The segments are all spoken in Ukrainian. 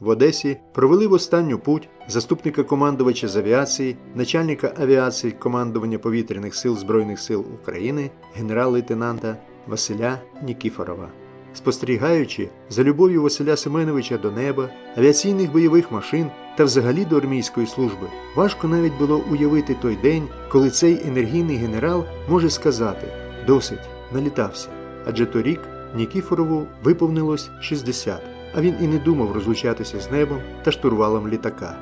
В Одесі провели в останню путь заступника командувача з авіації, начальника авіації командування повітряних сил Збройних сил України генерал-лейтенанта Василя Нікіфорова. Спостерігаючи за любов'ю Василя Семеновича до неба, авіаційних бойових машин та взагалі до армійської служби, важко навіть було уявити той день, коли цей енергійний генерал може сказати досить, налітався. Адже торік Нікіфорову виповнилось 60, а він і не думав розлучатися з небом та штурвалом літака.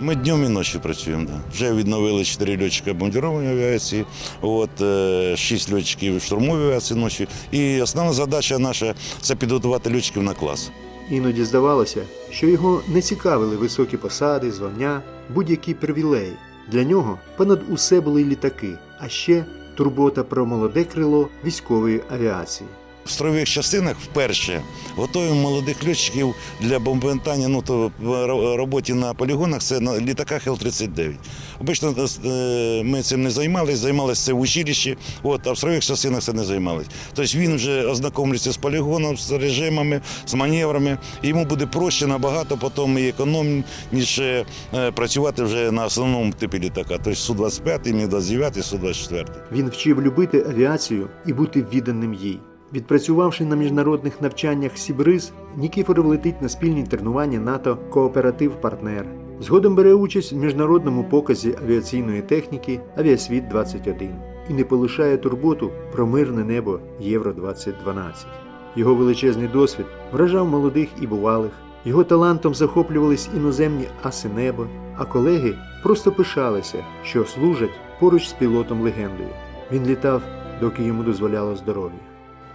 Ми днем і ночі працюємо. Да. Вже відновили 4 льотчика бомбардирової авіації, от, е, 6 льотчиків штурмової авіації ночі. І основна задача наша це підготувати льотчиків на клас. Іноді здавалося, що його не цікавили високі посади, звання, будь-які привілеї. Для нього понад усе були літаки, а ще турбота про молоде крило військової авіації. В строєвих частинах вперше готуємо молодих льотчиків для бомбардування, ну то роботі на полігонах це на літаках Л-39. Обично е, ми цим не займалися, займалися це в училищі, от, а в строєвих частинах це не займалися. Тобто він вже ознакомлюється з полігоном, з режимами, з маневрами. Йому буде проще набагато потім і економніше е, працювати вже на основному типі літака, тобто Су-25, Мі-29, Су-24. Він вчив любити авіацію і бути відданим їй. Відпрацювавши на міжнародних навчаннях Сібриз, Нікіфоров летить на спільні тренування НАТО Кооператив Партнер. Згодом бере участь в міжнародному показі авіаційної техніки Авіасвіт 21 і не полишає турботу про мирне небо Євро 2012. Його величезний досвід вражав молодих і бувалих. Його талантом захоплювались іноземні аси неба, а колеги просто пишалися, що служать поруч з пілотом легендою. Він літав, доки йому дозволяло здоров'я.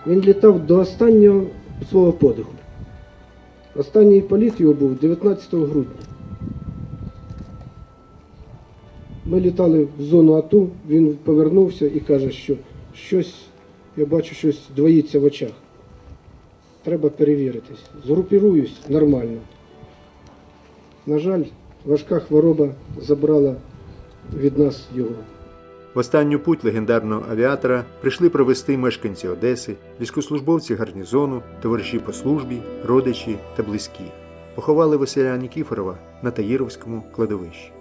Він літав до останнього свого подиху. Останній політ його був 19 грудня. Ми літали в зону АТУ, він повернувся і каже, що щось, я бачу, щось двоїться в очах. Треба перевіритись. Згрупіруюсь нормально. На жаль, важка хвороба забрала від нас його. В останню путь легендарного авіатора прийшли провести мешканці Одеси, військослужбовці гарнізону, товариші по службі, родичі та близькі. Поховали Василя Нікіфорова на Таїровському кладовищі.